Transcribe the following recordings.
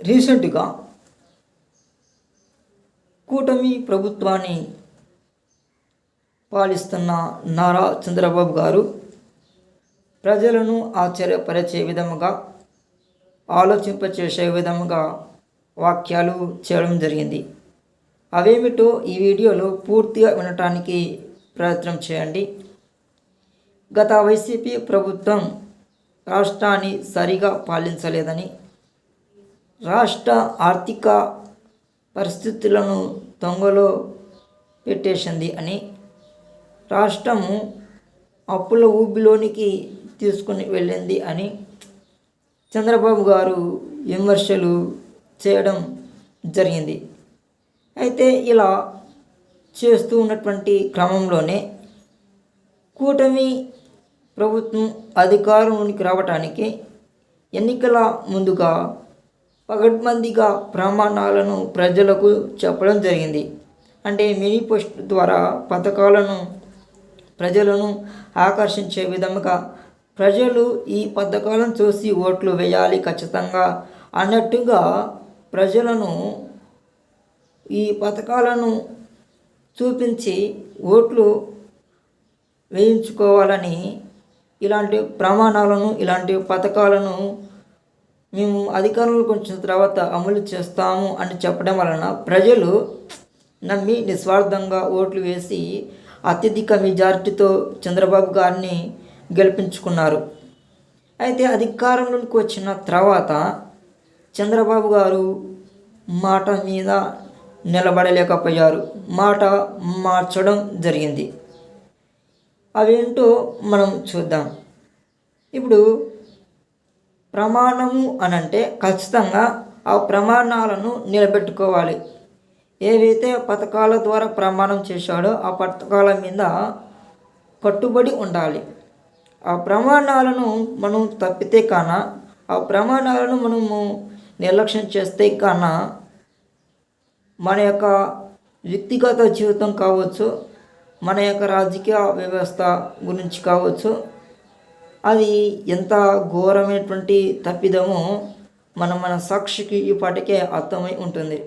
రీసెంట్గా కూటమి ప్రభుత్వాన్ని పాలిస్తున్న నారా చంద్రబాబు గారు ప్రజలను ఆశ్చర్యపరిచే విధముగా ఆలోచింపచేసే విధముగా వాక్యాలు చేయడం జరిగింది. అవేమిటో ఈ వీడియోలో పూర్తిగా వినటానికి ప్రయత్నం చేయండి. గత వైసీపీ ప్రభుత్వం రాష్ట్రాన్ని సరిగా పాలించలేదని రాష్ట్ర ఆర్థిక పరిస్థితులను దొంగలో పెట్టేసింది అని రాష్ట్రము అప్పుల ఊబిలోనికి తీసుకుని వెళ్ళింది అని చంద్రబాబు గారు విమర్శలు చేయడం జరిగింది. అయితే ఇలా చేస్తూ ఉన్నటువంటి క్రమంలోనే కూటమి ప్రభుత్వం అధికారంలోనికి రావటానికి ఎన్నికల ముందుగా పగడ్బందీగా ప్రమాణాలను ప్రజలకు చెప్పడం జరిగింది. అంటే మినీ పోస్ట్ ద్వారా పథకాలను ప్రజలను ఆకర్షించే విధముగా ప్రజలు ఈ పథకాలను చూసి ఓట్లు వేయాలి ఖచ్చితంగా అన్నట్టుగా ప్రజలను ఈ పథకాలను చూపించి ఓట్లు వేయించుకోవాలని ఇలాంటి ప్రమాణాలను ఇలాంటి పథకాలను మేము అధికారంలోకి వచ్చిన తర్వాత అమలు చేస్తాము అని చెప్పడం వలన ప్రజలు నమ్మి నిస్వార్థంగా ఓట్లు వేసి అత్యధిక మెజారిటీతో చంద్రబాబు గారిని గెలిపించుకున్నారు. అయితే అధికారంలోకి వచ్చిన తర్వాత చంద్రబాబు గారు మాట మీద నిలబడలేకపోయారు. మాట మార్చడం జరిగింది. అవేంటో మనం చూద్దాం. ఇప్పుడు ప్రమాణము అనంటే ఖచ్చితంగా ఆ ప్రమాణాలను నిలబెట్టుకోవాలి. ఏవైతే పథకాల ద్వారా ప్రమాణం చేశాడో ఆ పథకాల మీద కట్టుబడి ఉండాలి. ఆ ప్రమాణాలను మనం తప్పితే కాన ఆ ప్రమాణాలను మనము నిర్లక్ష్యం చేస్తే కాన మన యొక్క వ్యక్తిగత జీవితం కావచ్చు మన యొక్క రాజకీయ వ్యవస్థ గురించి కావచ్చు అది ఎంత ఘోరమైనటువంటి తప్పిదమో మన మన సాక్షికి ఇప్పటికే అర్థమై ఉంటుంది.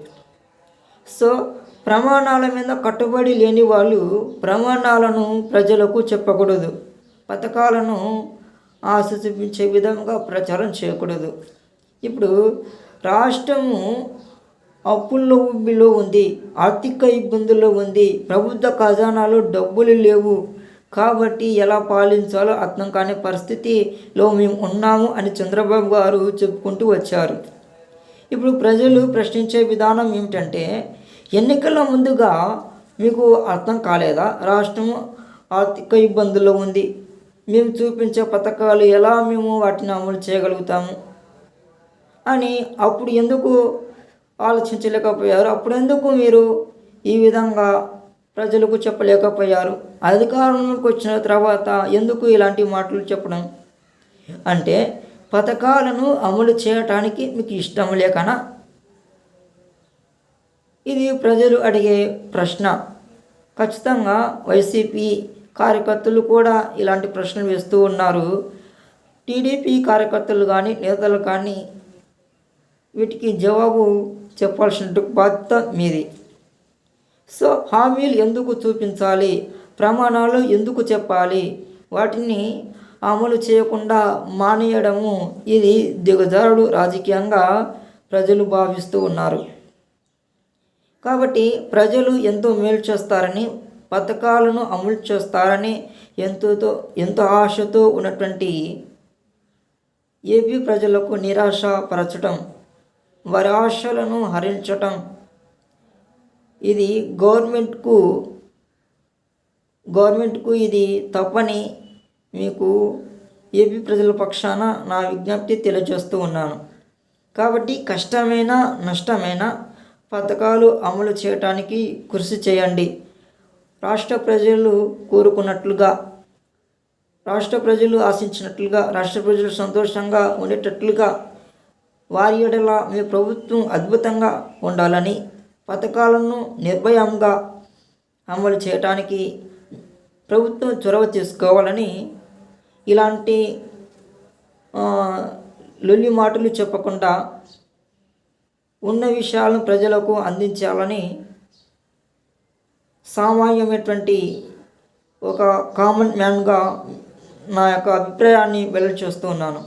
సో ప్రమాణాల మీద కట్టుబడి లేని వాళ్ళు ప్రమాణాలను ప్రజలకు చెప్పకూడదు. పథకాలను ఆశ చూపించే విధంగా ప్రచారం చేయకూడదు. ఇప్పుడు రాష్ట్రము అప్పుల్లో ఉబ్బిలో ఉంది ఆర్థిక ఇబ్బందుల్లో ఉంది ప్రభుత్వ ఖజానాలో డబ్బులు లేవు. కాబట్టి ఎలా పాలించాలో అర్థం కాని పరిస్థితిలో మేము ఉన్నాము అని చంద్రబాబు గారు చెప్పుకుంటూ వచ్చారు. ఇప్పుడు ప్రజలు ప్రశ్నించే విధానం ఏమిటంటే ఎన్నికల ముందుగా మీకు అర్థం కాలేదా? రాష్ట్రం ఆర్థిక ఇబ్బందుల్లో ఉంది. మేము చూపించే పథకాలు ఎలా మేము వాటిని అమలు చేయగలుగుతాము? అని అప్పుడు ఎందుకు ఆలోచించలేకపోయారు? అప్పుడు ఎందుకు మీరు ఈ విధంగా ప్రజలకు చెప్పలేకపోయారు. అధికారంలోకి వచ్చిన తర్వాత ఎందుకు ఇలాంటి మాటలు చెప్పడం? అంటే పథకాలను అమలు చేయటానికి మీకు ఇష్టం లేకనా? ఇది ప్రజలు అడిగే ప్రశ్న. ఖచ్చితంగా వైసీపీ కార్యకర్తలు కూడా ఇలాంటి ప్రశ్నలు వేస్తూ ఉన్నారు. టీడీపీ కార్యకర్తలు కానీ నేతలు కానీ వీటికి జవాబు చెప్పాల్సిన బాధ్యత మీది. సో హామీలు ఎందుకు చూపించాలి? ప్రమాణాలు ఎందుకు చెప్పాలి? వాటిని అమలు చేయకుండా మానేయడము ఇది దిగజారుడు రాజకీయంగా ప్రజలు భావిస్తూ ఉన్నారు. కాబట్టి ప్రజలు ఎంతో మేలు చేస్తారని పథకాలను అమలు చేస్తారని ఎంతో ఎంతో ఆశతో ఉన్నటువంటి ఏపీ ప్రజలకు నిరాశపరచటం వారి ఆశలను హరించటం ఇది గవర్నమెంట్కు గవర్నమెంట్కు ఇది తప్పని మీకు ఏపీ ప్రజల పక్షాన నా విజ్ఞప్తి తెలియజేస్తూ ఉన్నాను. కాబట్టి కష్టమైన నష్టమైన పథకాలు అమలు చేయటానికి కృషి చేయండి. రాష్ట్ర ప్రజలు కోరుకున్నట్లుగా రాష్ట్ర ప్రజలు ఆశించినట్లుగా రాష్ట్ర ప్రజలు సంతోషంగా ఉండేటట్లుగా వారి ఎడల మీ ప్రభుత్వం అద్భుతంగా ఉండాలని పథకాలను నిర్భయంగా అమలు చేయటానికి ప్రభుత్వం చొరవ తీసుకోవాలని ఇలాంటి లొల్లి మాటలు చెప్పకుండా ఉన్న విషయాలను ప్రజలకు అందించాలని సామాన్యమైనటువంటి ఒక కామన్ మ్యాన్గా నా యొక్క అభిప్రాయాన్ని వెల్లడి చేస్తూ ఉన్నాను.